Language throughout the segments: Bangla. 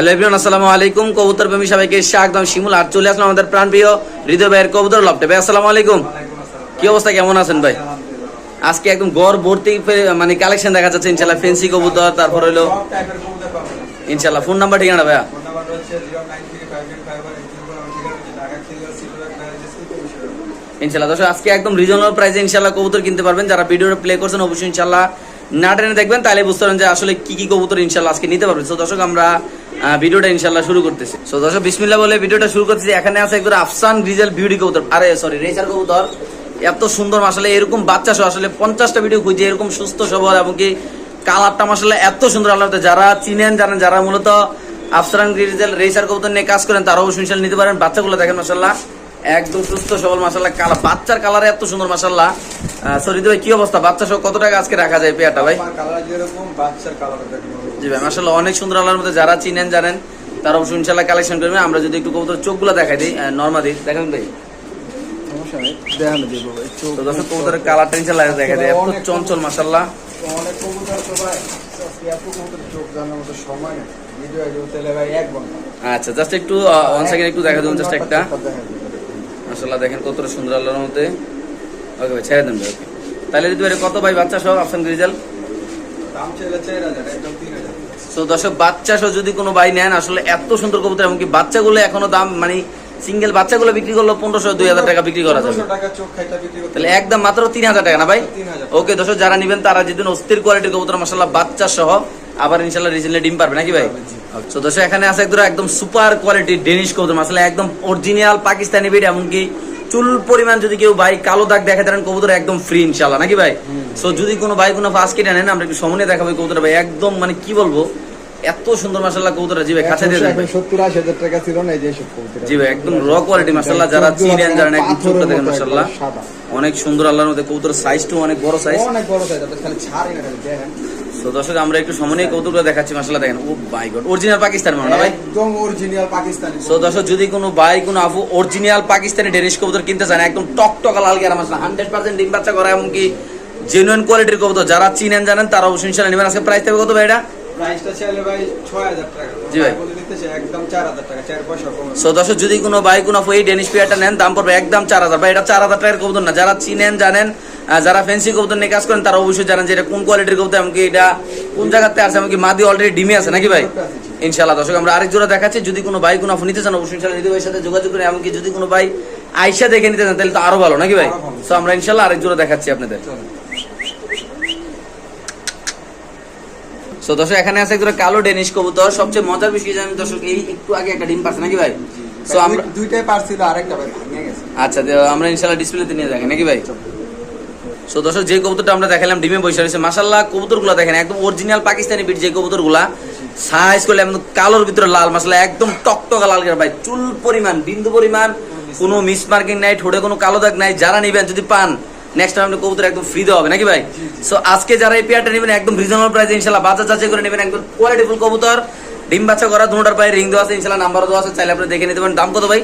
হ্যালো এভরিওয়ান, আসসালামু আলাইকুম। কবুতর প্রেমী সবাইকে স্বাগতম। শিমুল আর চলে আসলাম আমাদের হৃদয় ভাইয়ের কবুতর লপটে ভাই, আসসালামু আলাইকুম। কি অবস্থা, কেমন আছেন ভাই? আজকে একদম গড় ভর্তি মানে কালেকশন দেখা যাচ্ছে ইনশাল্লাহ ফেন্সি কবুতর, তারপর হলো ইনশাল্লাহ ফোন নাম্বার ঠিকানা ভাইয়া? ইনশাল্লাহ দর্শক, আজকে একদম রিজনাল প্রাইসে ইনশাল্লাহ কবুতর কিনতে পারবেন। যারা ভিডিওটা প্লে করছেন, অবশ্যই ইনশাল্লাহ না টেনে দেখবেন, তাহলে বুঝতে পারেন যে আসলে কি কি কবুতর ইনশাল্লাহ আজকে নিতে পারবেন তো দর্শক, আমরা ভিডিওটা ইনশাল্লাহ শুরু করতেছি। তো দর্শক, বিসমিল্লাহ বলে ভিডিওটা শুরু করতেছি। এখানে আছে একদম আফসান গ্রিজেল বিউটি কবুতর। আরে সরি রেসার কবুতর। এত সুন্দর আসলে এরকম বাচ্চা সহ আসলে পঞ্চাশটা ভিডিও খুঁজে, এরকম সুস্থ, সবল এবং কি কালারটা আসলে এত সুন্দর আল্লাহ যারা চিনেন, জানেন, যারা মূলত আফসান গ্রিজেল রেসার কবুতর নিয়ে কাজ করেন, তারাও ইনশাল্লাহ নিতে পারেন। বাচ্চাগুলো দেখেন মাসাল্লাহ একদম সুস্থ, সবল মাসাল্লাহ কালার বাচ্চার কালার এত সুন্দর মাসাল্লাহ সরি ভাই কি অবস্থা? বাচ্চা সহ কত টাকা আজকে রাখা যায় পেয়ারটা ভাই? জি ভাই মাসাল্লাহ অনেক সুন্দর আল্লাহর মধ্যে যারা চিনেন জানেন তারা অবশ্যই ইনশাল্লাহ কালেকশন করবেন। আমরা যদি একটু কবুতর চোখগুলো দেখাই দিই সমস্যা নেই দেখানো ভাই চোখ তো কবুতরের কালারটা ইনশাল্লাহ দেখা যায় এত চঞ্চল মাসাল্লাহ অনেক কবুতর তো ভাই চোখ জানার মতো সময় আচ্ছা জাস্ট একটু ওয়ান সেকেন্ড একটু দেখা দেবেন জাস্ট একটা। মাসাল্লাহ দেখেন কতটা সুন্দর আল্লাহর মধ্যে। ওকে ভাই ছেড়ে দেন ভাই, ওকে। তাহলে যদি কত ভাই বাচ্চা সহ হাজার একদম তো দর্শক, বাচ্চা সহ যদি কোনো ভাই নেন, আসলে এত সুন্দর কবুতর, এমনকি বাচ্চাগুলো এখনও দাম মানে সিঙ্গেল বাচ্চাগুলো বিক্রি করল পনেরোশো, দুই হাজার টাকা বিক্রি করা যাবে। তাহলে একদম মাত্র তিন হাজার টাকা না ভাই? ওকে, দর্শক, যারা নিবেন তারা যেদিন অস্থির কোয়ালিটির কবুতর মশলা বাচ্চা সহ আবার ইনশাল্লাহ রিজেন্টলি ডিম পারবে, নাকি ভাই? তো দর্শক, এখানে আছে একদম সুপার কোয়ালিটি ডেনিশ কবুতর মশলা একদম অরিজিনাল পাকিস্তানি বিট এমনকি চুল পরিমাণ যদি কেউ ভাই কালো দাগ দেখা দেন কবুতর একদম ফ্রি ইনশাল্লাহ নাকি ভাই? সো যদি কোনো ভাই কোনো ফার্স্ট কিনে নেন, আমরা একটু সমনে দেখাবো কবুতর ভাই। একদম মানে কি বলব, এত সুন্দর মাসাল্লাহ কবুতর জি ভাই, কাছে দিয়ে দেন ভাই। সত্তর আশি হাজার টাকা ছিল না এই যে সব কবুতর জি ভাই, একদম র কোয়ালিটি মাসাল্লাহ যারা চিনেন, যারা একদম চোখটা দেখেন মাসাল্লাহ অনেক সুন্দর আল্লাহর মধ্যে কবুতর সাইজটাও অনেক বড় সাইজ অনেক বড় সাইজ আপনি খালি ছাড়ি না দেখেন। তো দর্শক আমরা একটু সমন্বয় কৌতুকটা দেখাচ্ছি মাসাল্লাহ দেখেন। Oh by god original Pakistan মানে ভাই। একদম অরিজিনাল পাকিস্তানি। তো দর্শক যদি কোনো ভাই কোনো আফু অরিজিনাল পাকিস্তানি ডেনিশ কবুতর কিনতে চান একদম টক টক লাল গেরা হান্ড্রেড পার্সেন্ট ডিম বাচ্চা করা এমনকি জেনুইন কোয়ালিটির কবুতর যারা চিনেন জানেন তারা অবশ্যই ইনশাল্লাহ নেবেন। আজকে প্রাইস থাকবে কত ভাই এটা? প্রাইসটা চাইলে ভাই ছয় হাজার টাকা। জি ভাই। বলে দিতেছে একদম চার হাজার টাকা চার পয়সা কম সো দর্শক যদি কোনো ভাই কোনো এই ডেনিশ পেয়ারটা নেন দাম পড়বে একদম চার হাজার। ভাই এটা চার হাজার টাকার কবুতর না। যারা চিনেন জানেন যারা ফেন্সি কবুতর নিয়ে কাজ করেন তারা অবশ্যই জানেন যে এটা কোন কোয়ালিটির কবুতর এমনকি এটা কোন জায়গাতে আছে এমনকি মাদি অলরেডি ডিমে আছে নাকি ভাই? ইনশাল্লাহ দর্শক আমরা আরেক জোড়া দেখাচ্ছি। যদি কোনো ভাই কোনো নিতে চান অবশ্যই ইনশাল্লাহ নিতে ভাইয়ের সাথে যোগাযোগ করে এমনকি যদি কোনো ভাই আইসা দেখে নিতে চান তাহলে তো আরও ভালো নাকি ভাই? সো আমরা ইনশাল্লাহ আরেক জোড়া দেখাচ্ছি আপনাদের। সো দর্শক এখানে আছে একজোড়া কালো ডেনিশ কবুতর। সবচেয়ে মজার বিষয় জানেন দর্শক এই একটু আগে একটা ডিম পাচ্ছে নাকি ভাই? সো আমরা দুইটাই পারছিল আরেকটা ভাই ভেঙে গেছে। আচ্ছা আমরা ইনশাল্লাহ ডিসপ্লেতে নিয়ে দেখেন নাকি ভাই? সো দর্শক যে কবুতরটা আমরা দেখালাম ডিমে বসে রয়েছে। মাসাল্লাহ কবুতরগুলো দেখেন একদম অরিজিনাল পাকিস্তানি বিট যে কবুতরগুলা সাইজ করলে একদম কালোর ভিতরে লাল মাসাল্লাহ একদম টকটকা লাল ভাই। চুল পরিমাণ বিন্দু পরিমাণ কোনো মিস মার্কিং নাই ঠোঁটে কোনো কালো দাগ নাই। যারা নিবেন যদি পান নেক্সট টাইম আপনি কবুতর একদম ফ্রি দেওয়া হবে নাকি ভাই? সো আজকে যারা এই পেয়ারটা নেবেন একদম রিজনেবল প্রাইসে ইনশাল্লাহ বাজার যাচাই করে নেবেন একদম কোয়ালিটিফুল কবুতর। ডিম বাচ্চা করা দুটার পায়ে রিং দেওয়া আছে ইনশাল্লাহ নাম্বার দেওয়া আছে চাইলে আপনি দেখে নিতে পারেন। দাম কত ভাই?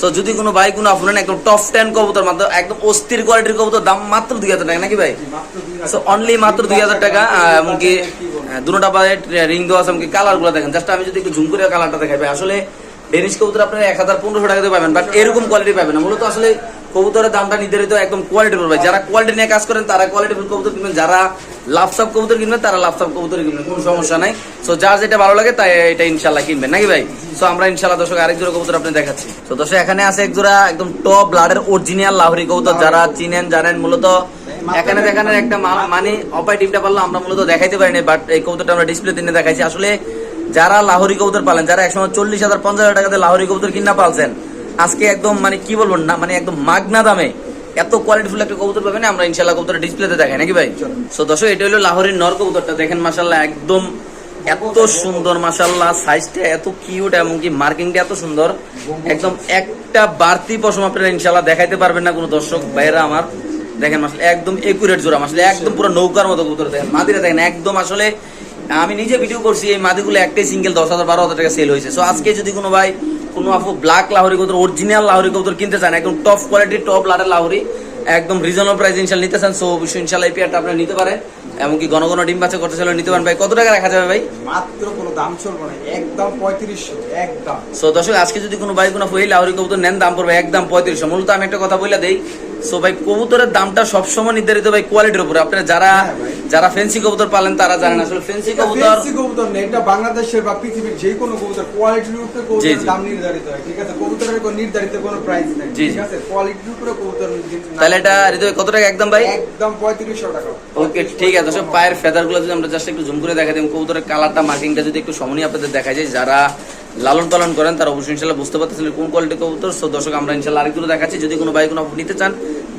সো যদি কোনো ভাই কোনো আপনার একদম টপ টেন কবুতর মাত্র একদম অস্থির কোয়ালিটির কবুতর দাম মাত্র দুই হাজার টাকা নাকি ভাই? সো অনলি মাত্র দুই হাজার টাকা এমনকি? দুটা পায়ে রিং দেওয়া আছে এমনকি কালারগুলো দেখেন। জাস্ট আমি যদি একটু ঝুম করে কালারটা দেখাই ভাই। আসলে ডেনিশ কবুতর আপনারা এক হাজার পনেরোশো পাবেন বাট এরকম কোয়ালিটি পাবেন না। মূলত আসলে কবুতরের দামটা নির্ধারিত একদম যারা কোয়ালিটি নিয়ে কাজ করেন, তারা কবুতর কিনবেন। যারা লাভসাপ কবুতর কিনবেন, তারা লাভসাপ কবুতর কিনবেন। কোনো সমস্যা নাই। সো যার যেটা ভালো লাগে, তাই এটা ইনশাল্লাহ কিনবেন। নাকি ভাই? সো আমরা ইনশাল্লাহ দর্শক আরেক জোড়া কবুতর আপনি দেখাচ্ছি। তো দর্শক, এখানে আছে এক জোড়া একদম টপ ব্লাডের অরিজিনাল লাহরি কবুতর। যারা চিনেন, জানেন, মূলত এখানে দেখানোর একটা মানে অপায় টিমটা পারল আমরা মূলত দেখাইতে পারিনি বাট এই কবুতরটা আমরা ডিসপ্লে দিনে দেখাইছি। আসলে যারা লাহোরি কবুতর পালেন যারা একসময় চল্লিশ হাজার পঞ্চাশ হাজার টাকাতে লাহোরি কবুতর কিনা পালছেন আজকে একদম মানে কি বলব না মানে একদম মাগনা দামে এত কোয়ালিটিফুল একটা কবুতর পাবেন আমরা ইনশাল্লাহ কবুতর ডিসপ্লেতে দেখাই নাকি ভাই? সো দর্শক এটা হলো লাহোরির নর কবুতরটা দেখেন মাসাল্লাহ একদম এত সুন্দর মাসাল্লাহ সাইজটা এত কিউট এমনকি মার্কিংটা এত সুন্দর। একদম একটা বাড়তি পশম আপনারা ইনশাল্লাহ দেখাইতে পারবেন না কোনো দর্শক ভাইয়েরা আমার। দেখেন আসলে একদম একুরেট জোড়া আসলে একদম পুরো নৌকার মতো কবুতর দেখেন মাদিরা দেখেন একদম আসলে আমি নিজে ভিডিও করছি এই মাদিগুলো একটাই সিঙ্গেল দশ হাজার বারো হাজার টাকা সেল হয়েছে। সো আজকে যদি কোনো ভাই কোনো আপু ব্ল্যাক লাহোরি কবুতর অরিজিনাল লাহোরি কবুতর কিনতে চান একদম টপ কোয়ালিটির টপ লাটের লাহোরি একদম রিজনেবল প্রাইস ইনশাল নিতে চান সো অবশ্যই ইনশাল্লাহ এই পেয়ারটা আপনারা নিতে পারেন। এমনকি ঘন ঘন ডিম বাচ্চা করতে চাইলে নিতে পারেন। ভাই কত টাকা রাখা যাবে ভাই? মাত্র কোনো দাম চলবে না একদম পঁয়ত্রিশশো একদম। সো দর্শক আজকে যদি কোনো ভাই কোনো হইলে লাহরি কবুতর নেন দাম পড়বে একদম পঁয়ত্রিশশো। মূলত আমি একটা কথা বলে দেই সো ভাই কবুতরের দামটা সবসময় নির্ধারিত ভাই কোয়ালিটির উপরে। আপনারা যারা হ্যাঁ যারা ফেন্সি কবুতর পালেন তারা জানেন আসলে ফেন্সি কবুতর fancy কবুতর নেই, এটা বাংলাদেশের বা পৃথিবীর যে কোনো কবুতর কোয়ালিটির উপরে কবুতরের দাম নির্ধারিত হয় ঠিক আছে? কবুতরের কোনো নির্ধারিত কোনো প্রাইস নেই ঠিক আছে? কোয়ালিটির উপরে কবুতর তাহলে এটা হৃদয় কত টাকা একদম ভাই? একদম পঁয়ত্রিশশো টাকা। ওকে ঠিক আছে। দর্শক পায়ের ফেদারগুলো যদি আমরা জাস্ট একটু জুম করে দেখা দিই কবুতরের কালারটা মার্কিংটা যদি একটু সমনি আপনাদের দেখা যায় যারা লালন পালন করেন তারা অবশ্যই ইনশাল্লাহ বুঝতে পারতেছিলেন কোন কোয়ালিটি কবুতর সো দর্শক আমরা ইনশাল্লাহ আরেকগুলো দেখাচ্ছি যদি কোনো ভাই কোনো নিতে চান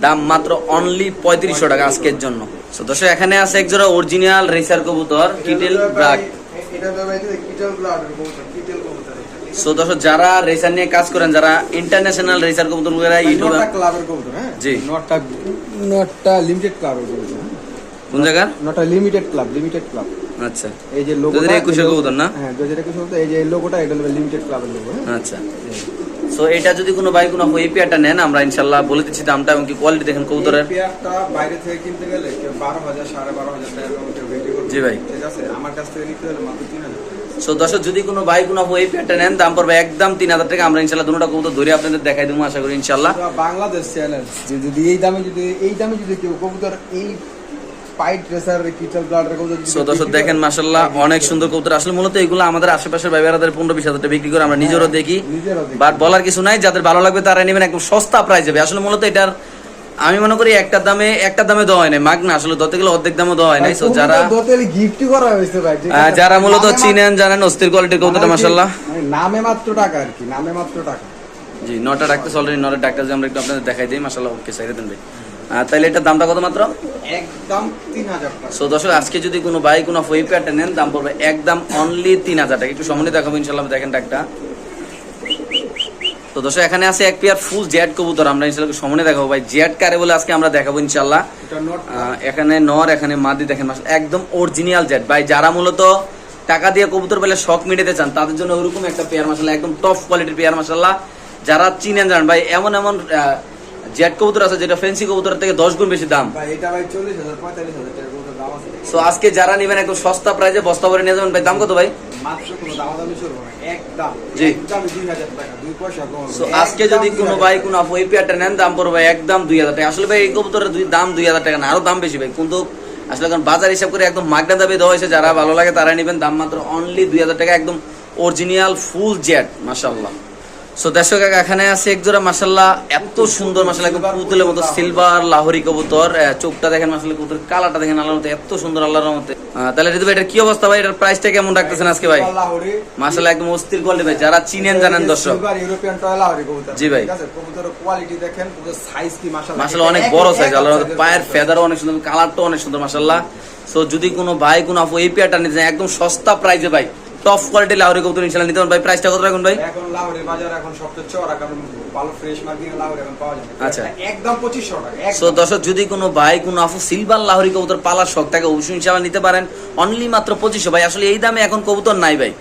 দাম মাত্র অনলি পঁয়ত্রিশশো টাকা আজকের জন্য সো দর্শক এখানে আছে এক জোড়া অরিজিনাল রেসার কবুতর কিটেল ব্রাক। সো দর্শক যারা রেসার নিয়ে কাজ করেন যারা ইন্টারন্যাশনাল রেসার কবুতরগুলো ইউটিউবে ক্লাবের কবুতর হ্যাঁ জি। নটটা নটটা লিমিটেড ক্লাবের কবুতর? কোন জায়গার নটটা লিমিটেড ক্লাব লিমিটেড ক্লাব আচ্ছা। এই যে লোগোটা 2021 এর কবুতর না? হ্যাঁ 2021 কবুতর এই যে লোগোটা এটা হলো লিমিটেড ক্লাবের লোগো আচ্ছা। সো এটা যদি কোনো ভাই কোনো এই পেয়ারটা নেন আমরা ইনশাল্লাহ বলে দিচ্ছি দামটা এবং কি কোয়ালিটি দেখেন কবুতরের। পেয়ারটা বাইরে থেকে কিনতে গেলে কেউ বারো হাজার সাড়ে বারো হাজার টাকার মধ্যে বিক্রি করবে। জি ভাই। ঠিক আছে? আমার কাছ থেকে নিতে হলে মাত্র তিন হাজার সো দর্শক যদি কোনো ভাই কোনো এই পেয়ারটা নেন দাম পড়বে একদম তিন হাজার টাকা। আমরা ইনশাল্লাহ দুটোটা কবুতর ধরে আপনাদের দেখাই দেবো আশা করি ইনশাল্লাহ বাংলাদেশ চ্যালেঞ্জ যে যদি এই দামে যদি এই দামে যদি কেউ কবুতর এই পাইট রেসার কিচল ব্লাডের কবুতর সো দর্শক দেখেন মাসাল্লাহ অনেক সুন্দর কবুতর। আসলে মূলত এগুলো আমাদের আশেপাশের ভাই বেড়াদের হাজার বিক্রি করে আমরা নিজেরও দেখি। বাট বলার কিছু নাই যাদের ভালো লাগবে তারা নেবেন একদম সস্তা প্রাইস। যাবে আসলে মূলত এটার আমি মনে করি একটা দামে একটা দামে দেওয়া হয় না আসলে ধরতে গেলে অর্ধেক দামে দেওয়া হয় নাই। সো যারা গিফট করা হয়েছে ভাই? যারা মূলত চিনেন জানেন অস্থির কোয়ালিটির কবুতরটা মানে নামে মাত্র টাকা আর কি নামে মাত্র টাকা। জি নটা ডাকতেছে অলরেডি নটা ডাক্তার যে আমরা একটু আপনাদের দেখাই দিই মাসাল্লাহ ওকে সাইড দেন ভাই। তাহলে এটার দামটা কত মাত্র? একদম তিন হাজার সো দর্শক আজকে যদি কোনো বাইক কোনো ফুই প্যাটে নেন দাম পড়বে একদম অনলি তিন হাজার টাকা। একটু সামনে দেখাবো ইনশাল্লাহ দেখেন তো দর্শক এখানে আছে এক পেয়ার ফুল জেড কবুতর। আমরা ইনশাল্লাহ সামনে দেখাবো। ভাই জেড কারে বলে আজকে আমরা দেখাবো ইনশাল্লাহ। এখানে নর এখানে মাদি দেখেন একদম অরিজিনাল জেড ভাই যারা মূলত টাকা দিয়ে কবুতর পেলে শখ মিটাতে চান তাদের জন্য ওরকম একটা পেয়ার মাসাল্লাহ একদম টপ কোয়ালিটির পেয়ার মাসাল্লাহ যারা চিনেন জানেন ভাই এমন এমন জেড কবুতর আছে যেটা ফেন্সি কবুতর থেকে দশ গুণ বেশি দাম। ভাই ভাই সো আজকে যারা নেবেন একদম সস্তা প্রাইজে বস্তা ভরে নিয়ে যাবেন। ভাই দাম কত ভাই? আজকে যদি কোনো ভাই। কোনো আপু এই পেয়ারটা নেন দাম পড়বে একদম দুই হাজার টাকা। আসলে ভাই এই কবুতরের দুই দাম দুই হাজার টাকা না আরও দাম বেশি ভাই। কিন্তু আসলে কারণ বাজার হিসাব করে একদম মাগনা দামে দেওয়া হয়েছে যারা ভালো লাগে তারা নেবেন। দাম মাত্র অনলি দুই হাজার টাকা একদম অরিজিনাল ফুল জেট মাসাল্লাহ সো দর্শক এখানে আছে এক জোড়া মাসাল্লাহ এত সুন্দর মাসাল্লাহ পুতুলের মতো সিলভার লাহোরি কবুতর চোখটা দেখেন মাসাল্লাহ কবুতর কালারটা দেখেন আল্লাহর মতো এত সুন্দর আল্লাহর মতো তাহলে ভাই এটার কি অবস্থা ভাই? এটার প্রাইসটা কেমন রাখতেছেন আজকে ভাই? মাসাল্লাহ একদম অস্থির কোয়ালিটি ভাই। যারা চিনেন জানেন দর্শক। জি ভাই। মাসাল্লাহ অনেক বড় সাইজ আল্লাহর পায়ের। ফেদারও অনেক সুন্দর কালারটাও অনেক সুন্দর মাসাল্লাহ সো যদি কোনো ভাই কোনো আপু এই পেয়ারটা নিতে একদম সস্তা প্রাইসে ভাই টপ কোয়ালিটি লাউরি কবুতর ইনশাল্লাহ নিতে ভাই প্রাইসটা কত রাখুন ভাই? এখন লাহোরি বাজার এখন সবচেয়ে চড়া কারণ ভালো ফ্রেশ মার্কিং এখন পাওয়া যায়। আচ্ছা। একদম 2500 টাকা সো। দর্শক যদি কোনো ভাই কোনো আপু সিলভার লাহরি কবুতর পালার শখ থাকে অবশ্যই ইনশাল্লাহ নিতে পারেন। অনলি মাত্র পঁচিশশো। ভাই আসলে এই দামে এখন কবুতর নাই ভাই।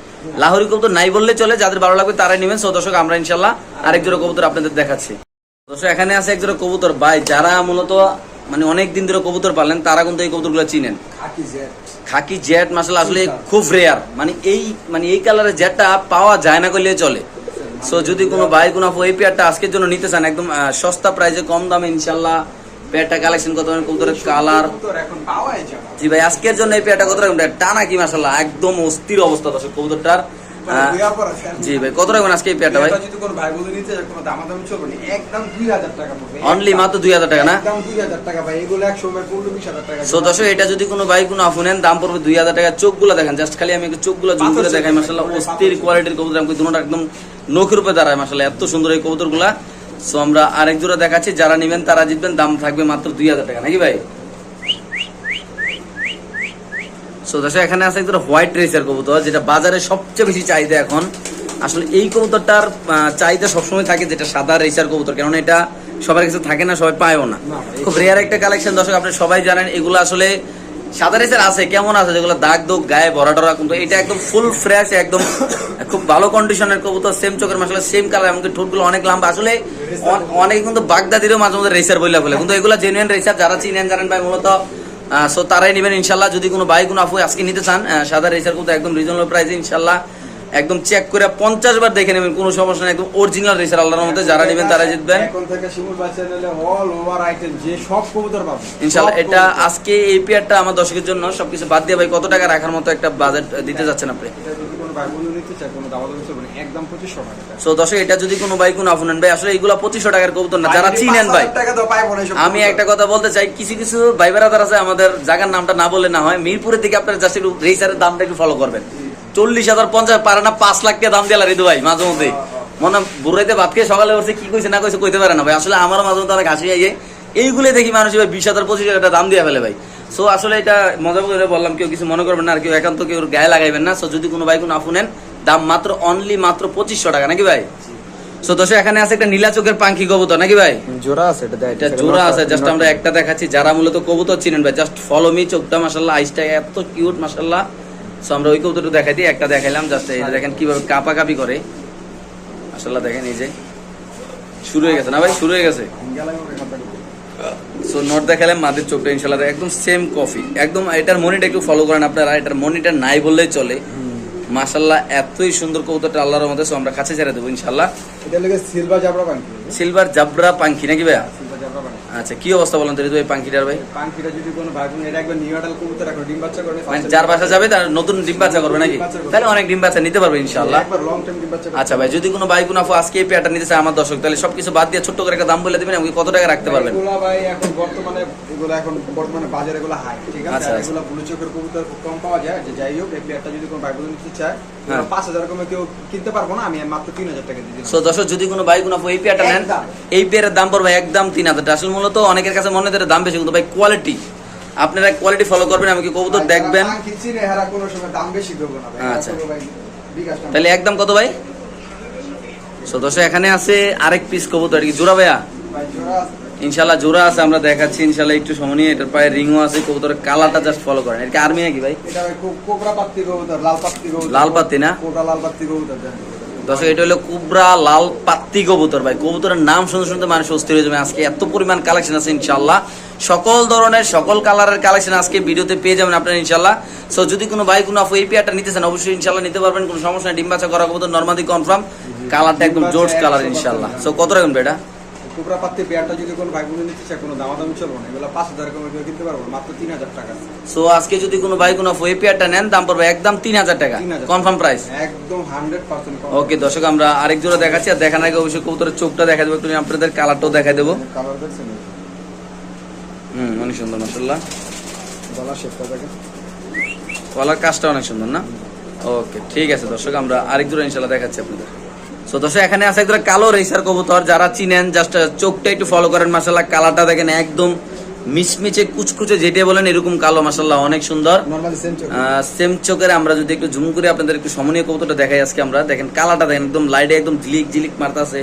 লাহরি কবুতর নাই বললে চলে যাদের ভালো লাগবে তারাই নেবেন। সো দর্শক আমরা ইনশাল্লাহ আরেক জোড়া কবুতর আপনাদের দেখাচ্ছি। দর্শক এখানে আছে এক জোড়া কবুতর। ভাই যারা মূলত মানে অনেক দিন ধরে কবুতর পালেন তারা কিন্তু এই কবুতরগুলো চিনেন। খাকি জেট মাসাল আসলে খুব রেয়ার মানে এই মানে এই কালারের জেটটা পাওয়া যায় না করলে চলে। সো যদি কোনো ভাই কোনো এই পেয়ারটা আজকের জন্য নিতে চান একদম সস্তা প্রাইসে কম দামে ইনশাল্লাহ পেয়ারটা কালেকশন পারেন কবুতরের কালার। জি ভাই আজকের জন্য এই পেয়ারটা কত রাখবেন টানা কি মাসাল্লাহ একদম অস্থির অবস্থা দর্শক কবুতরটার। আহ, বুয়া পড়া ফ্যান। জি ভাই কত রাখবেন আজকে এই পেয়ারটা ভাই যদি কোনো ভাই বলে নিতে কোনো দামাদামি চলবে না। একদম 2000 টাকা পড়বে। অনলি একদম- মাত্র দুই হাজার টাকা না একদম 2000 টাকা ভাই। এগুলো একশো ভাই, পনেরো, বিশ টাকা। সো দর্শক এটা যদি কোনো ভাই কোনো নেন দাম পড়বে দুই হাজার টাকা চোখগুলো দেখেন জাস্ট খালি আমি চোখগুলো জুম করে দেখাই। অস্থির কোয়ালিটির কবুতর আমি দুটোটা একদম নখের উপরে দাঁড়ায় এত সুন্দর এই কবুতরগুলা সো আমরা আরেক জোড়া দেখাচ্ছি যারা নেবেন তারা জিতবেন দাম থাকবে মাত্র দুই হাজার টাকা নাকি ভাই সো দর্শক এখানে আছে একজন হোয়াইট রেসার কবুতর যেটা বাজারে সবচেয়ে বেশি চাহিদা এখন। আসলে এই কবুতরটার চাহিদা সবসময় থাকে যেটা সাদা রেসার কবুতর কেননা এটা সবার কাছে থাকে না সবাই পায়ও না। খুব রেয়ার একটা কালেকশন দর্শক আপনি সবাই জানেন এগুলো আসলে সাদা রেসের আছে কেমন আছে যেগুলো দাগ দোগ গায়ে ভরা টরা কিন্তু এটা একদম ফুল ফ্রেশ একদম খুব ভালো কন্ডিশনের কবুতর সেম চোখের মাসলে সেম কালার এমনকি ঠোঁটগুলো অনেক লম্বা। আসলে অনেকে কিন্তু বাগদাদিরও মাঝে মধ্যে রেসার বইলা বলে কিন্তু এগুলো জেনুইন রেসার যারা চিনেন জানেন ভাই মূলত সো তারাই নেবেন, ইনশাল্লাহ। যদি কোনো বাইক কোনো আপু আজকে নিতে চান সাদা রেসার কিন্তু একদম রিজনেবল প্রাইসে ইনশাল্লাহ। একদম চেক করে পঞ্চাশ বার দেখে নেবেন কোনো সমস্যা নেই একদম অরিজিনাল রেসার আল্লাহর মধ্যে যারা নেবেন তারা জিতবেন। এখন থেকে শিমুল বাচ্চা নিলে অল ওভার আইটেম যে সব কবুতর পাবে ইনশাল্লাহ এটা আজকে এই পেয়ারটা আমার দর্শকের জন্য সবকিছু বাদ দিয়ে ভাই কত টাকা রাখার মতো একটা বাজেট দিতে যাচ্ছেন আপনি? এটা যদি কোনো ভাই বন্ধু নিতে চায় কোনো দাবা দাবি চলবে না, একদম পঁচিশশো টাকা। সো দর্শক এটা যদি কোনো ভাই কোনো আফুনেন ভাই আসলে এগুলা পঁচিশশো টাকার কবুতর না। যারা ভাই, চিনেন ভাই 5,000 টাকা তো পাইবো না এসব আমি একটা কথা বলতে চাই কিছু কিছু ভাই বেড়াদার আছে আমাদের জায়গার নামটা না বলে না হয় মিরপুরের দিকে আপনার জাস্ট একটু রেসারের দামটা একটু ফলো করবেন। চল্লিশ হাজার পঞ্চাশ পারে না পাঁচ লাখ টাকা দাম দিয়ে রিদু ভাই মাঝে মধ্যে। মনে বুড়াইতে ভাত খেয়ে সকালে উঠছে কি কইছে না কইছে কইতে পারে না ভাই। আসলে আমার মাঝে মধ্যে অনেক হাসি আইয়ে এইগুলো দেখি মানুষ ভাই বিশ হাজার পঁচিশ হাজার দাম দিয়ে ফেলে ভাই। সো আসলে এটা মজা করে বললাম কেউ কিছু মনে করবেন না আর কেউ একান্ত কেউ গায়ে লাগাইবেন না। সো যদি কোনো ভাই কোনো আফুনেন দাম মাত্র অনলি মাত্র পঁচিশশো টাকা নাকি ভাই? সো দর্শক এখানে আছে একটা নীলা চোখের পাখি কবুতর নাকি ভাই? জোড়া আছে এটা এটা জোড়া আছে জাস্ট আমরা একটা দেখাচ্ছি যারা মূলত কবুতর চিনেন ভাই জাস্ট ফলো মি চোখটা মাশাল্লাহ আইসটা এত কিউট মাশাল্লাহ সো আমরা ওই কবুতরটা দেখাই দিই একটা দেখাইলাম জাস্ট এই দেখেন কীভাবে কাপা কাপি করে। মাশাল্লাহ দেখেন এই যে। শুরু হয়ে গেছে না ভাই? শুরু হয়ে গেছে। সো নোট দেখালাম মাদের চোখটা ইনশাল্লাহ একদম সেম কফি একদম এটার মনিটা একটু ফলো করেন আপনারা এটার মনিটা নাই বললেই চলে। মাশাল্লাহ এতই সুন্দর কবুতরটা আল্লাহর মধ্যে সো আমরা কাছে ছেড়ে দেবো ইনশাল্লাহ সিলভার জাবরা পাঙ্কি সিলভার জাবরা পাঙ্খি নাকি ভাইয়া? পাঙ্কি আচ্ছা কি অবস্থা বলেন তো ঋতু ভাই পাখিটার ভাই? পাঙ্কিটা যদি কোনো ভাগ এটা একবার নিউ আডাল কবুতর এখন ডিম বাচ্চা করবে মানে যার বাসা যাবে তার নতুন ডিম বাচ্চা করবে নাকি। তাহলে অনেক ডিম বাচ্চা নিতে পারবে ইনশাআল্লাহ। একবার লং টাইম ডিম বাচ্চা আচ্ছা ভাই যদি কোনো ভাই কোনো আপু আজকে এই পেয়ারটা নিতে চায় আমার দর্শক তাহলে সবকিছু বাদ দিয়ে ছোট্ট করে একটা দাম বলে দেবেন আমাকে কত টাকা রাখতে পারবেন? ভাই এখন বর্তমানে এগুলো এখন বর্তমানে বাজারে এগুলো হাই ঠিক আছে আচ্ছা, আর আচ্ছা। এগুলো ব্লু চোখের কবুতর খুব কম পাওয়া যায় যে যাই হোক এই পেয়ারটা যদি কোনো ভাই বোন নিতে চায় হ্যাঁ। পাঁচ হাজার কমে কেউ কিনতে পারব না আমি মাত্র তিন হাজার টাকা দিয়ে সো দর্শক যদি কোনো ভাই কোনো এই পেয়ারটা নেন এই পেয়ারের দাম পড়বে একদম তিন হাজার আসলে মূলত অনেকের কাছে মনে হয় দাম বেশি কিন্তু ভাই কোয়ালিটি আপনারা কোয়ালিটি ফলো করবেন আমাকে কবুতর দেখবেন দাম বেশি না আচ্ছা। টাকা। তাহলে একদম কত ভাই সো দর্শক এখানে আছে আরেক পিস কবুতর কি জোড়া ভাইয়া ভাই, জোড়া। ইনশাল্লাহ জোড়া আছে আমরা দেখাচ্ছি ইনশাল্লাহ একটু সময় নিয়ে এটার পায়ে রিংও আছে কবুতরের কালারটা জাস্ট ফলো করেন। এটা আর্মি নাকি ভাই? এটা খুব কোবরা পাত্তি কবুতর, লাল পাত্তি কবুতর। লাল পাত্তি না? লাল পাত্তি কবুতর দর্শক এটা হলো কুবরা লাল পাত্তি কবুতর ভাই। কবুতরের নাম শুনতে শুনতে মানুষ অস্থির হয়ে যাবে। আজকে এত পরিমাণ কালেকশন আছে ইনশাল্লাহ সকল ধরনের সকল কালারের কালেকশন আজকে ভিডিওতে পেয়ে যাবেন আপনারা ইনশাল্লাহ সো যদি কোনো ভাই কোনো আপু এই পেয়ারটা নিতে চান অবশ্যই ইনশাল্লাহ নিতে পারবেন। কোনো সমস্যা নেই। ডিম বাচ্চা করা কবুতর নর্মালি কনফার্ম কালারটা একদম জোর্জ কালার ইনশাল্লাহ সো কত ভাই এটা? কোবরা পাত্তি পেয়ারটা যদি কোনো ভাই বোন নিতে চায়, কোনো দামাদামি চলবে না। এগুলো পাঁচ হাজার কমে কিনতে পারব মাত্র তিন হাজার টাকা। সো আজকে যদি কোনো ভাই কোনো এই পেয়ারটা নেন দাম পড়বে একদম তিন হাজার টাকা। 3,000 কনফার্ম প্রাইস একদম হান্ড্রেড পার্সেন্ট ওকে দর্শক আমরা আরেক জোড়া দেখাচ্ছি। আর দেখার আগে অবশ্যই কবুতরের চোখটা দেখা দেবো একটু আপনাদের কালারটাও দেখা দেবো। কালার দেখছেন? হুম অনেক সুন্দর মাসাল্লাহ গলার শেপটা দেখেন। কলার কাজটা অনেক সুন্দর না? ওকে ঠিক আছে দর্শক আমরা আরেক জোড়া ইনশাল্লাহ দেখাচ্ছি আপনাদের। সো দর্শক এখানে আছে একদম কালো রেসার কবুতর যারা চিনেন জাস্ট চোখটা একটু ফলো করেন মাসাল্লাহ কালারটা দেখেন একদম মিচমিচে কুচকুচে যেটা বলেন এরকম কালো মাসাল্লাহ অনেক সুন্দর। সেম চোখের আমরা যদি একটু জুম করে আপনাদের একটু সমনীয় কবুতরটা দেখাই আজকে আমরা। দেখেন কালারটা দেখেন একদম লাইটে একদম ঝিলিক ঝিলিক মারতাছে।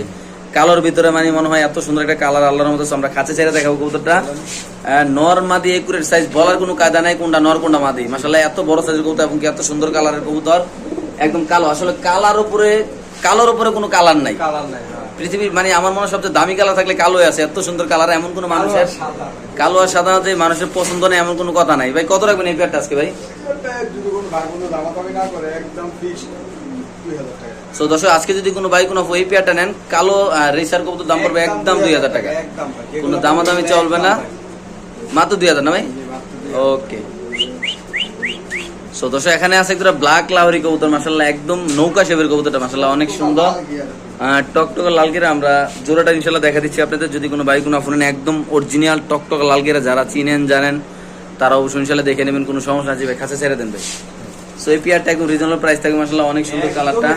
কালোর ভিতরে মানে মনে হয় এত সুন্দর একটা কালার আল্লাহর মতো আমরা কাছে ছেড়ে দেখাবো কবুতরটা। নর মাদি একুরেট সাইজ বলার কোনো কায়দা নাই কোনটা নর কোনটা মাদি। মাসাল্লাহ এত বড় সাইজের কবুতর এবং এত সুন্দর কালারের কবুতর। একদম কালো আসলে কালার উপরে কালোর উপরে কোনো কালার নাই। কালার নাই, হ্যাঁ। পৃথিবীর মানে আমার মনে হয় সবচেয়ে দামি কালার থাকলে কালো আছে এত সুন্দর কালার এমন কোনো মানুষের কালো আর সাদা যে মানুষের পছন্দ নেই এমন কোনো কথা নাই। ভাই কত রাখবেন এই পেয়ারটা আজকে ভাই? এটা যদি কোনো ভাই বন্ধু দামাদামি না করে, একদম fixed 2000 টাকা। সো দর্শক আজকে যদি কোনো ভাই কোনো এই পেয়ারটা নেন কালো রেসার কবুতর দাম পড়বে একদম দুই হাজার টাকা। কোনো দামাদামি চলবে না। মাত্র দুই হাজার না ভাই? জি, মাত্র 2000 ওকে সো দর্শক এখানে আছে একটা ব্ল্যাক লাহরি কবুতর মাসাল্লাহ একদম নৌকা শেপের কবুতরটা মাসাল্লাহ অনেক সুন্দর। টকটকা লালগেরা আমরা জোড়াটা ইনশাল্লাহ দেখা দিচ্ছি আপনাদের। যদি কোনো বাইক কোনো ফোন একদম অরিজিনাল টকটকা লালগেরা যারা চিনেন জানেন তারা অবশ্যই ইনশাল্লাহ দেখে নেবেন কোনো সমস্যা আছে কাছে ছেড়ে দেন ভাই। সো এই পেয়ারটা একদম রিজনেবল প্রাইস থাকে মাসাল্লাহ অনেক সুন্দর কালারটা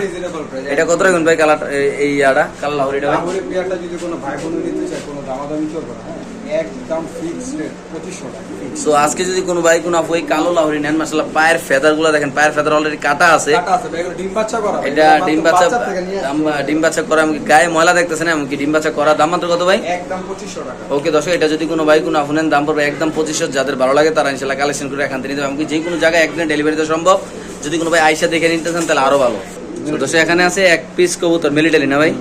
এটা কত রাখবেন ভাই কালার এই ইয়াটা কালার লাহরিটা ভাই? পেয়ারটা যদি কোনো ভাই বোন নিতে চায়, কোনো দামাদামি চলবে? একদম rate, 2500 টাকা। সো আজকে যদি কোনো ভাই কোনো আপু এই কালো লাহরি নেন মাসাল্লাহ পায়ের ফেদারগুলো দেখেন পায়ের ফেদার অলরেডি কাটা আছে। এটা ডিম বাচ্চা ডিম বাচ্চা করা এমনকি গায়ে ময়লা দেখতেছেন এমনকি ডিম বাচ্চা করা দাম মাত্র কত ভাই? একদম 2500 টাকা। ওকে দর্শক এটা যদি কোনো ভাই কোনো আফুনেন দাম পড়বে একদম পঁচিশশো। যাদের ভালো লাগে তারা ইনশাল্লাহ কালেকশন করে এখান থেকে নিতে এমনকি যে কোনো জায়গায় একদিনে ডেলিভারি দেওয়া সম্ভব? যদি কোনো ভাই আইসা দেখে নিতে চান তাহলে আরও ভালো। দর্শক এখানে আছে এক পিস কবুতর মিলিটারি না ভাই?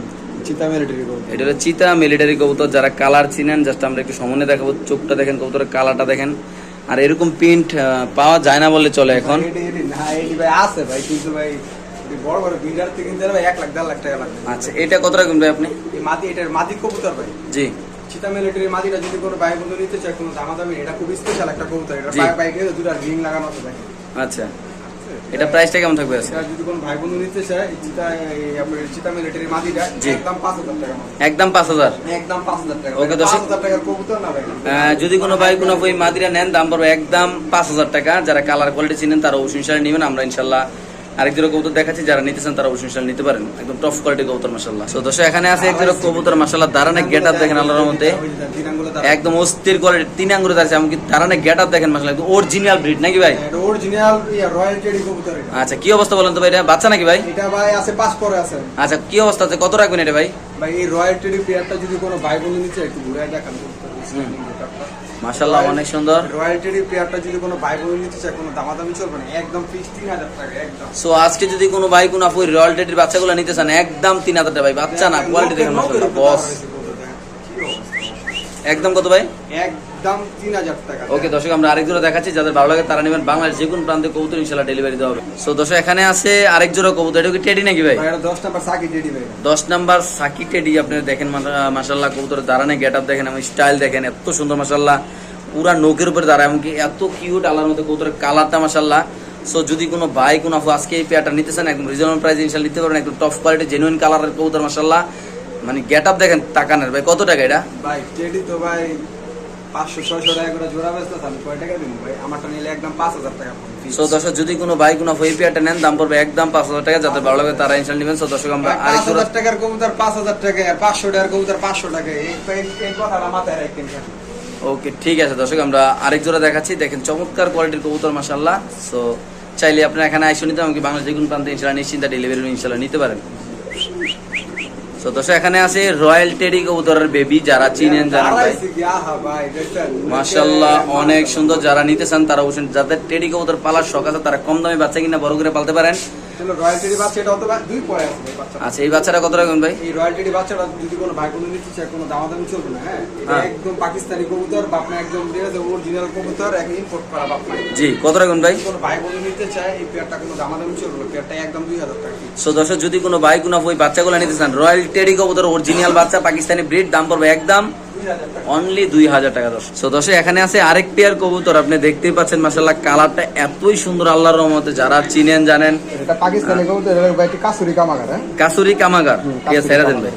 চিতা মিলিটারি গরু। এটা হলো চিতা মিলিটারি কবুতর যারা কালার চিনেন জাস্ট আমরা একটু সমন্বয় দেখাবো চোখটা দেখেন কবুতরের কালারটা দেখেন। আর এরকম প্রিন্ট পাওয়া যায় না বললে চলে এখন। আছে ভাই কিন্তু ভাই বড় বড় বিল্ডার থেকে কিনতে ভাই এক লাখ দেড় লাখ টাকা লাগবে। আচ্ছা এটা কত রাখবেন ভাই আপনি? মাটি এটার মাটি কবুতর ভাই। জি। চিতা মিলিটারি মাটিটা যদি কোনো ভাই বন্ধু নিতে চায় কোনো দামাদামি এটা খুব স্পেশাল একটা কবুতর এটা। পায়ে পায়ে রিং লাগানো আছে ভাই। আচ্ছা। এটা প্রাইসটা কেমন থাকবে আছে যদি কোন ভাই বন্ধু নিতে চায় চিতা আপনার চিতা মিলিটারি মাটিটা জি। একদম পাঁচ হাজার টাকা একদম পাঁচ হাজার? একদম পাঁচ হাজার টাকা। ওকে, পাঁচ দর্শক। হাজার টাকার কবুতর না ভাই। আহ, যদি কোনো ভাই কোনো ভাই মাদিরা নেন দাম পড়বে একদম পাঁচ হাজার টাকা। যারা কালার কোয়ালিটি চিনেন তারা অবশ্যই নেবেন। আমরা ইনশাল্লাহ আরেক জোড়া কবুতর দেখাচ্ছি যারা নিতে চান তারা অবশ্যই ইনশাল্লাহ নিতে পারেন। একদম টপ কোয়ালিটি কবুতর মাসাল্লাহ তো দর্শক এখানে আছে এক জোড়া কবুতর মাসাল্লাহ দাঁড়ানে গেট আপ দেখেন আল্লাহর মধ্যে একদম অস্থির কোয়ালিটি তিন আঙ্গুরে দাঁড়িয়েছে এমনকি দাঁড়ানে গেট আপ দেখেন মাসাল্লাহ একদম অরিজিনাল ব্রিড নাকি ভাই? অরিজিনাল রয়্যাল টেডি কবুতর আচ্ছা কি অবস্থা বলেন তো ভাই এটা বাচ্চা নাকি ভাই? এটা ভাই আছে পাঁচ পরে আছে। আচ্ছা কি অবস্থা আছে কত রাখবেন এটা ভাই? ভাই এই রয়্যাল টেডি পেয়ারটা যদি কোনো ভাই বন্ধু নিতে চায়, একটু ঘুরে দেখান। মাসাল্লাহ অনেক সুন্দর। রয়্যাল টেডি পেয়ারটা যদি কোনো ভাই নিতে চায় কোনো দামাদামি চলবে না। একদম ফিক্স তিন হাজার টাকা একদম। সো আজকে যদি কোনো ভাই কোনো আপু রয়্যালটির বাচ্চাগুলো নিতে চান একদম তিন হাজার টাকা ভাই। বাচ্চা না কোয়ালিটি দেখেন মাশাআল্লাহ বস একদম কত ভাই? একদম তিন হাজার টাকা। ওকে দর্শক আমরা আরেক জোড়া দেখাচ্ছি। যাদের ভালো লাগে তারা নেবেন বাংলাদেশ যে কোনো প্রান্তে কবুতর ইনশাল্লাহ ডেলিভারি দেওয়া হবে। সো দর্শক এখানে আছে আরেক জোড়া কবুতর। এটা কি টেডি নাকি ভাই? দশ নাম্বার সাকি টেডি ভাই। দশ নাম্বার সাকি টেডি আপনি দেখেন মাসাল্লাহ কবুতর দাঁড়ানে গেট আপ দেখেন এবং স্টাইল দেখেন। এত সুন্দর মাসাল্লাহ পুরা নৌকের উপরে দাঁড়ায় এমনকি এত কিউট আল্লাহর মধ্যে কবুতরের কালারটা মাসাল্লাহ সো যদি কোনো ভাই কোনো আপু আজকে এই পেয়ারটা নিতে চান একদম রিজনেবল প্রাইস ইনশাল্লাহ নিতে পারেন একদম টপ কোয়ালিটি জেনুইন কালারের কবুতর মাসাল্লাহ মানে গেট আপ দেখেন টাকানের ভাই কত টাকা এটা? ভাই টেডি তো ভাই পাঁচশো ছয়শো টাকা করে জোড়া ব্যস্ত আমি কয় টাকা দিব ভাই? আমারটা নিলে একদম পাঁচ হাজার টাকা সো দর্শক যদি কোনো ভাই কোনো পেয়ারটা নেন দাম পড়বে একদম পাঁচ হাজার টাকা যাদের ভালো লাগে তারা ইনশাল্লাহ নেবেন। সো দর্শক আমরা পাঁচ হাজার টাকার কবুতর পাঁচ হাজার টাকা আর পাঁচশো টাকার কবুতর পাঁচশো টাকা এই কথাটা মাথায় রাখেন ওকে ঠিক আছে দর্শক আমরা আরেক জোড়া দেখাচ্ছি। দেখেন চমৎকার কোয়ালিটির কবুতর মাসাল্লাহ সো চাইলে আপনারা এখানে আইসো নিতে আমাকে বাংলাদেশ যে কোনো প্রান্তে ইনশাল্লাহ নিশ্চিন্তা ডেলিভারি ইনশাল্লাহ নিতে পারেন। এখানে আছে রয়্যাল টেরি কবুতরের বেবি যারা চিনেন, জানেন? মাশাল্লাহ অনেক সুন্দর যারা নিতে চান, তারা অবশ্যই, যাদের টেরি কবুতর পালার শখ আছে, তারা কম দামে বাচ্চা কিনা বড় করে পালতে পারেন দুই। আচ্ছা এই বাচ্চাটা কত রাখবেন ভাই এই রয়্যালটির বাচ্চাটা যদি কোনো ভাই কোনো নিতে চায়, কোনো দামাদামি চলবে না, হ্যাঁ? হ্যাঁ। একদম পাকিস্তানি কবুতর, বাপনা একদম কবুতর, এক করা বাপনা। জি কত রাখবেন ভাই কোনো ভাই বন্ধু নিতে চায়, এই পেয়ারটা কোনো দামাদামি চলবে না, পেয়ারটা একদম 2000 টাকা piece। সো দর্শক যদি কোনো ভাই কোনো ওই বাচ্চাগুলো নিতে চান রয়্যাল টেডি কবুতর অরিজিনাল বাচ্চা পাকিস্তানি ব্রিড দাম পড়বে একদম 2000 টাকা। অনলি দুই হাজার টাকা দশ সো দশে এখানে আছে আরেক পেয়ার কবুতর। আপনি দেখতেই পাচ্ছেন মাসাল্লাহ কালারটা এতই সুন্দর আল্লাহর রহমতে। যারা চিনেন জানেন। এটা পাকিস্তানি কবুতর, কাসুরি কামাগার, হ্যাঁ? কাসুরি কামাগার। ঠিক আছে দেন ভাই।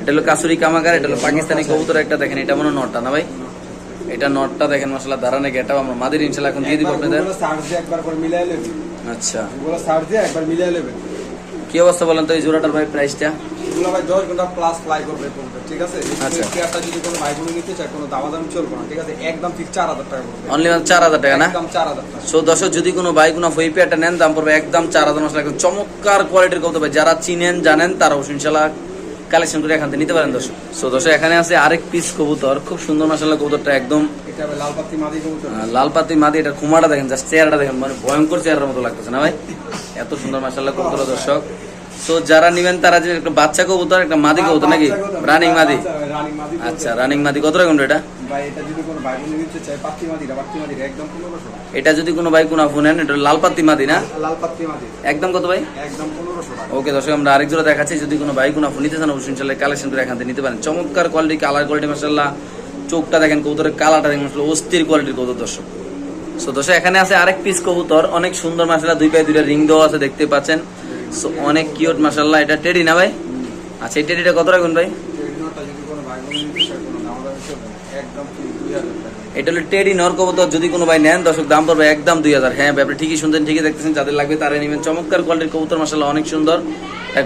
এটা হলো কাসুরি কামাগার এটা হলো পাকিস্তানি কবুতর একটা দেখেন এটা মনে হয় নটটা না ভাই? এটা নটটা দেখেন মাসাল্লাহ দাঁড়ানে গেটাও আমরা মাদির ইনশাল্লাহ এখন দিয়ে দিব আপনাদের। আচ্ছা। একবার মিলাই নেবেন। কি অবস্থা বলেন তো এই জোড়াটার ভাই প্রাইসটা এগুলো ভাই 10 ঘণ্টা plus fly করবে ঠিক আছে? আচ্ছা। এই যদি কোনো ভাই বোন নিতে চায়, কোনো দামাদামি চলবে না, ঠিক আছে? একদম ঠিক 4000 টাকা পড়বে। অনলি চার হাজার টাকা না একদম 4000 টাকা। সো দর্শক যদি কোনো বাইক কোনো ফই পেয়ারটা নেন দাম পড়বে একদম চার হাজার চমৎকার কোয়ালিটির ভাই যারা চিনেন জানেন তারা ইনশাল্লাহ কালেকশন করে এখান থেকে নিতে পারেন দর্শক সো দর্শক এখানে আছে আরেক পিস কবুতর খুব সুন্দর মাসাল্লাহ কবুতরটা একদম এটা লাল পাতি মাদি কবুতর। লাল পাতি মাদি এটা খুমাটা দেখেন জাস্ট চেহারাটা দেখেন মানে ভয়ঙ্কর চেহারার মতো লাগতেছে না ভাই এত সুন্দর মাসাল্লাহ কবুতর দর্শক। সো যারা নিবেন তারা যে একটা বাচ্চা কবুতর একটা মাদি কবুতর নাকি? রানিং মাদি। আচ্ছা রানিং মাদি কত রকম এটা? এটা যদি কোনো ভাই বোন নিতে চায়, পাতি মাদিটা, পাতি মাদিটা একদম 1500 টাকা। এটা কোনো ভাই ফোন নেন এটা লাল পাতি মাদি না? লাল পাতি মাদি, একদম কত ভাই? একদম 1500 ওকে দর্শক আমরা আরেক জোড়া দেখাচ্ছি। যদি কোনো বাইক কোনো নিতে চান অবশ্যই ইনশাল্লাহ কালেকশন করে এখান থেকে নিতে পারেন। চমৎকার কোয়ালিটি কালার কোয়ালিটি মাসাল্লাহ চোখটা দেখেন কবুতরের কালারটা দেখেন অস্থির কোয়ালিটির কবুতর দর্শক। সো দর্শক এখানে আছে আরেক পিস কবুতর। অনেক সুন্দর মাসাল্লাহ দুই পায়ে দুইটা রিং দেওয়া আছে দেখতে পাচ্ছেন। সো অনেক কিউট মাসাল্লাহ এটা টেডি না ভাই? আচ্ছা এই টেডিটা কত রাখবেন ভাই? যদি কোনো ভাই বোন নিতে চায়, কোনো দামাদামি চলবে না, একদম ঠিক 2000 টাকা। এটা হলো টেডি নর কবুতর যদি কোনো ভাই নেন দর্শক দাম পড়বে একদম দুই হাজার। হ্যাঁ ব্যাপারে ঠিকই শুনছেন ঠিকই দেখতেছেন যাদের লাগবে তারা নেবেন। চমৎকার কোয়ালিটির কবুতর মাসাল্লাহ অনেক সুন্দর।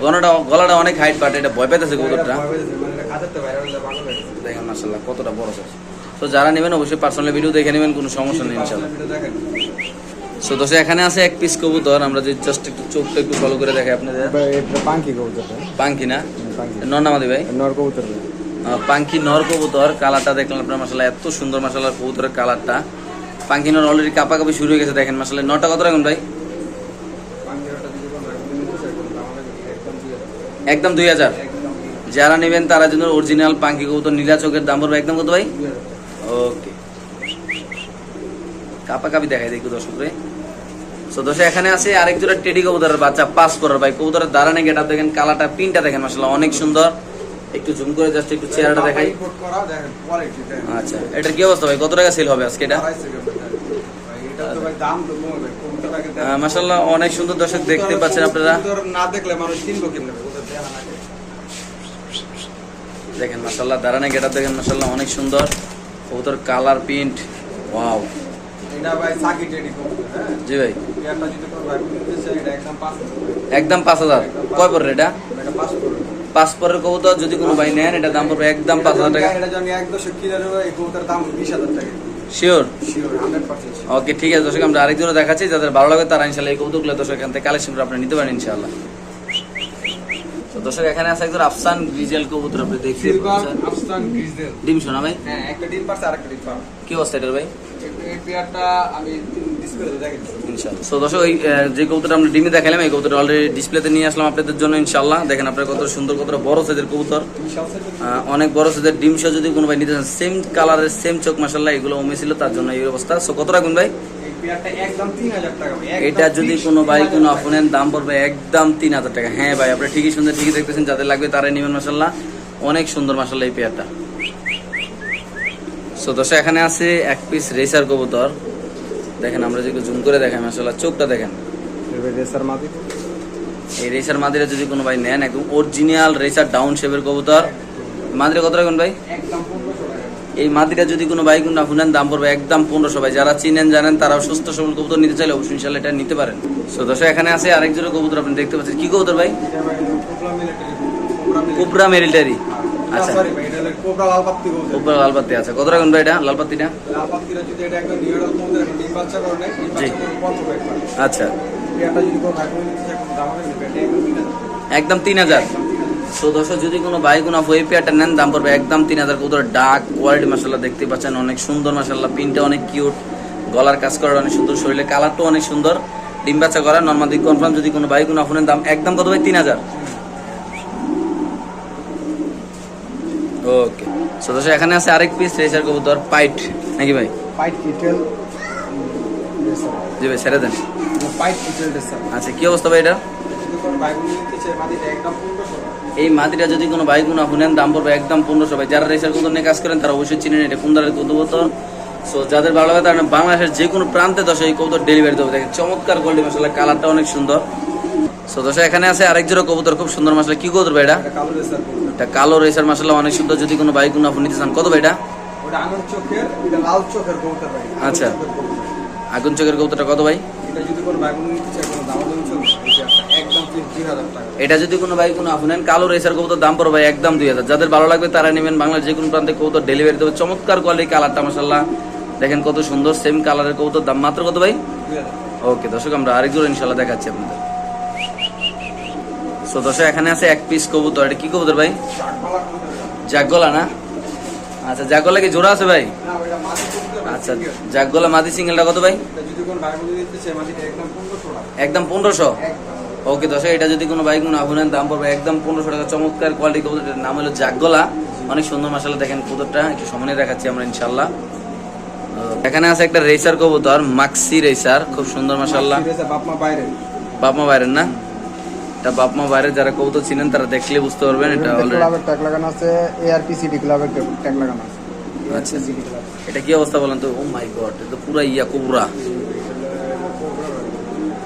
গলাটা গলাটা অনেক হাইট বাট এটা ভয় পেতেছে কবুতরটা। মানে হয়ে। দেখেন মাসাল্লাহ কতটা বড় সাইজ তো যারা নেবেন অবশ্যই পার্সোনাল ভিডিও দেখে নেবেন কোনো সমস্যা নেই ইনশাল্লাহ সো দোষে এখানে আছে এক পিস কবুতর আমরা যে জাস্ট একটু চোখটা একটু ফলো করে দেখাই আপনাদের। পাঙ্কি কবুতর? পাঙ্কি না। নর্নামাদি ভাই? নর কবুতর পাঙ্কি নর কবুতর কালারটা দেখলাম আপনার মাসাল্লাহ এত সুন্দর মাসাল্লাহ কবুতরের কালারটা। পাঙ্কি নর অলরেডি কাপা কাপি শুরু হয়ে গেছে দেখেন মাসাল্লাহ নটা কত রাখুন ভাই? একদম দুই হাজার। যারা নেবেন তারা জন্য অরিজিনাল পাঙ্কি কবুতর নীলা চোখের দাম পড়বে একদম কত ভাই? 2000 ওকে কাপা কাপি দেখাই দেখি দর্শক রে সো দর্শক এখানে আছে আরেক জোড়া টেডি কবুতরের বাচ্চা পাস করার ভাই। কবুতরের দাঁড়ানে গেটা দেখেন কালারটা পিনটা দেখেন মাসাল্লাহ অনেক সুন্দর। একটু জুম করে জাস্ট একটু চেহারাটা দেখাই। আচ্ছা এটার কি অবস্থা ভাই? কত টাকা সেল হবে আজকে এটা? মাশাআল্লাহ অনেক সুন্দর দর্শক দেখতে পাচ্ছেন আপনারা। না দেখলে মানুষ কিনবো কিনবে। দেখেন মাসাল্লাহ দাঁড়ানে গেটা দেখেন মাসাল্লাহ অনেক সুন্দর। কবুতর কালার প্রিন্ট ওয়াও। হ্যাঁ? জি ভাই। একদম পাঁচ হাজার। কয় পড়বে এটা? এটা পাঁচ পরের কবুতর। যদি কোনো ভাই নেন এটা দাম পড়বে একদম পাঁচ হাজার টাকা। শিওর ওকে ঠিক আছে দর্শক আমরা আরেকজনে দেখাচ্ছি যাদের ভালো লাগে তারা ইনশাল্লাহ এই কৌতুকগুলো দর্শক এখান থেকে কালেকশন করে আপনি নিতে পারেন ইনশাল্লাহ। দর্শক এখানে আছে একজন আফসান গ্রিজেল কবুতর আপনি দেখতে পাচ্ছেন। আফসান গ্রিজেল। ডিম শোনা ভাই? হ্যাঁ একটা ডিম পারছে আরেকটা ডিম পারছে। কি অবস্থা এটার ভাই? এই পেয়ারটা আমি তো দর্শক আহ, যে কবুতরটা আমরা ডিমে দেখালাম এই কবুতর অলরেডি ডিসপ্লেতে নিয়ে আসলাম আপনাদের জন্য ইনশাল্লাহ দেখেন আপনার কত সুন্দর কত বড় সাইজের কবুতর। অনেক বড় সাইজের ডিম সহ যদি কোনো ভাই নিতে চান সেম কালারের সেম চোখ মাসাল্লাহ এগুলো ওমে ছিল তার জন্য এই অবস্থা। সো কত রাখবেন ভাই? এটা যদি কোনো ভাই 3000 কোনো টাকা। দাম পড়বে একদম তিন হাজার টাকা। হ্যাঁ ভাই আপনি ঠিকই সুন্দর ঠিকই দেখতেছেন যাদের লাগবে তারাই নেবেন মাসাল্লাহ অনেক সুন্দর মাসাল্লাহ এই পেয়ারটা সো দর্শক এখানে আছে এক পিস রেসার কবুতর। দেখেন আমরা যদি জুম করে দেখাই মাসাল্লাহ চোখটা দেখেন। রেসার মাদি। এই রেসার মাদিরা যদি কোনো ভাই নেন একদম অরিজিনাল রেসার ডাউন শেপের কবুতর। মাদিরা কত রাখবেন ভাই? একদম এই মাদিরা যদি কোনো ভাই কোনো আপনার দাম পড়বে একদম পনেরোশো ভাই। যারা চিনেন জানেন তারাও সুস্থ সবল কবুতর নিতে চাইলে অবশ্যই ইনশাল্লাহ এটা নিতে পারেন। সো দর্শক এখানে আছে আরেক জোড়া কবুতর আপনি দেখতে পাচ্ছেন। কি কবুতর ভাই? Cobra military. আচ্ছা। কোবরা আছে কত রাখুন ভাই এটা ডিম জি। আচ্ছা। না একদম তিন হাজার। সো দর্শক যদি কোনো বাইক কোনো ওই পেয়ারটা নেন দাম পড়বে একদম তিন হাজার কবুতর ডাক কোয়ালিটি মাসাল্লাহ দেখতে পাচ্ছেন অনেক সুন্দর মাসাল্লাহ পিনটা অনেক কিউট গলার কাজ করার অনেক সুন্দর শরীরে কালারটাও অনেক সুন্দর ডিম বাচ্চা করা নর্মাল দিক কনফার্ম যদি কোনো বাইক কোনো আপনার দাম একদম কত ভাই? তিন হাজার। ওকে সো দর্শক এখানে আছে আরেক পিস রেসার কবুতর পাইট নাকি ভাই? পাইট কিটেল জি ভাই ছেড়ে দেন। পাইট কিটেল আচ্ছা কি অবস্থা ভাই এটা? কোনো নিতে চায় মাদিটা একদম পনেরোশো এই মাটিটা যদি কোনো বাইক কোনো আপনার দাম পড়বে একদম পনেরোশো ভাই। যারা রেসার কবুতর নিয়ে কাজ করেন তারা অবশ্যই চিনেন এটা কোন ধরনের সো যাদের ভালো লাগে তারা বাংলাদেশের যে কোনো প্রান্তে দশ এই কবুতর ডেলিভারি দেবে। দেখেন চমৎকার গোল্ডি মশলা কালারটা অনেক সুন্দর। সো দশ এখানে আছে আরেক জোড়া কবুতর খুব সুন্দর মশলা। কি কবুতর ভাই এটা? এটা কালো রেসার মশলা অনেক সুন্দর। যদি কোনো বাইক কোনো আপনি নিতে চান কত ভাই এটা? ভাই। আঙুর আচ্ছা। আগুন চোখের কবুতরটা কত ভাই? এটা যদি কোনো ভাই নিতে চায় কোনো দাম দাম চলবে। এটা যদি কোনো ভাই কোনো আপনার কালো রেসার কবুতর দাম পড়বে একদম দুই হাজার। যাদের ভালো লাগবে তারা নেবেন বাংলার যে কোনো প্রান্তে কবুতর ডেলিভারি দেবে। চমৎকার কোয়ালিটি কালারটা মশাল্লাহ দেখেন কত সুন্দর সেম কালারের কবুতর দাম মাত্র কত ভাই? ওকে দর্শক আমরা আরেকজন ইনশাল্লাহ দেখাচ্ছি আপনাদের। সো দর্শক এখানে আছে এক পিস কবুতর। এটা কি কবুতর ভাই? কবুতর। না? আচ্ছা জাগগলা কি জোড়া আছে ভাই? ভাই, আচ্ছা। জাগগলা মাদি সিঙ্গেলটা কত ভাই? ভাই একদম পনেরোশো। ওকে দর্শক এটা যদি কোনো বাইক কোনো আপনার দাম পড়বে একদম পনেরোশো টাকা। চমৎকার কোয়ালিটি কবুতর নাম হলো জাগগলা অনেক সুন্দর মশালা দেখেন কবুতরটা। একটু সামনে দেখাচ্ছি আমরা ইনশাল্লাহ এখানে আছে একটা রেসার কবুতর মাক্সি রেসার খুব সুন্দর মশাল্লাহ ঠিক আছে, বাইরে বাপমা বাইরের না? এটা বাপমা বাইরে যারা কবুতর চিনেন তারা দেখলে বুঝতে পারবেন এটা অলরেডি ক্লাবের ট্যাগ লাগানো আছে এআরপি সিটি ক্লাবের ট্যাগ লাগানো আছে। আচ্ছা। এটা কি অবস্থা বলেন তো? ও মাই গড এটা তো পুরা ইয়া কোবরা।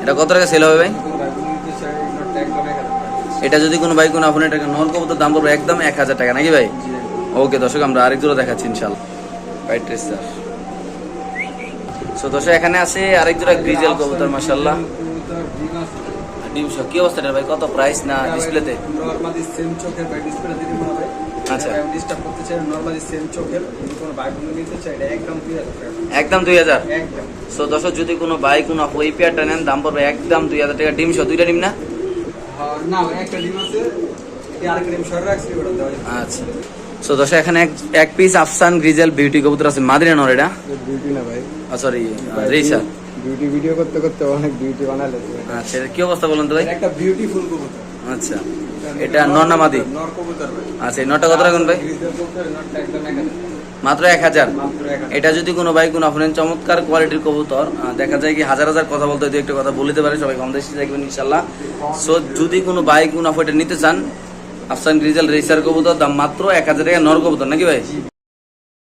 এটা কত টাকা সেল হবে ভাই? এটা যদি কোনো ভাই কোনো আপনার টাকা নন তো দাম পড়বে একদম এক হাজার টাকা, নাকি ভাই? ওকে, দর্শক, আমরা আরেক জোড়া দেখাচ্ছি ইনশাল্লাহ হোয়াইট স্যার সো দর্শক, এখানে আছে আরেক জোড়া গ্রিজেল কবুতর মাসাল্লাহ ডিম কি অবস্থা ভাই? কত প্রাইস না ডিসপ্লেতে আচ্ছা। ডিস্টার্ব করতে চাই নরমালি সেম চোখের কোনো ভাই নিতে চাই এটা একদম দুই হাজার একদম একদম। সো দর্শক যদি কোনো বাইক কোনো ওই পেয়ারটা নেন দাম পড়বে একদম দুই হাজার টাকা। ডিম শো দুইটা ডিম না? একটা ডিম আছে আচ্ছা। সো দর্শক এখানে এক এক পিস আফসান গ্রিজেল বিউটি কবুতর আছে। মাদিরা নর এটা? বিউটি না ভাই। সরি রেসা বিউটি ভিডিও করতে করতে অনেক বিউটি বানালে। আচ্ছা এটা কি অবস্থা বলুন তো ভাই? একটা বিউটিফুল কবুতর। আচ্ছা। এটা নর না মাদি? নর কবুতর ভাই আচ্ছা নটা কত রাখুন ভাই? মাত্র এক হাজার। এটা যদি কোনো ভাই, কোনো আপনার চমৎকার কোয়ালিটির কবুতর দেখা যায় কি হাজার হাজার কথা বলতে একটা কথা বলতে পারে, সবাই কম দেশে দেখবেন ইনশাল্লাহ সো যদি কোনো বাইক কোনো এটা নিতে চান আফসান গ্রিজাল রেসার কবুতর, দাম মাত্র এক হাজার টাকা নর কবুতর, নাকি ভাই?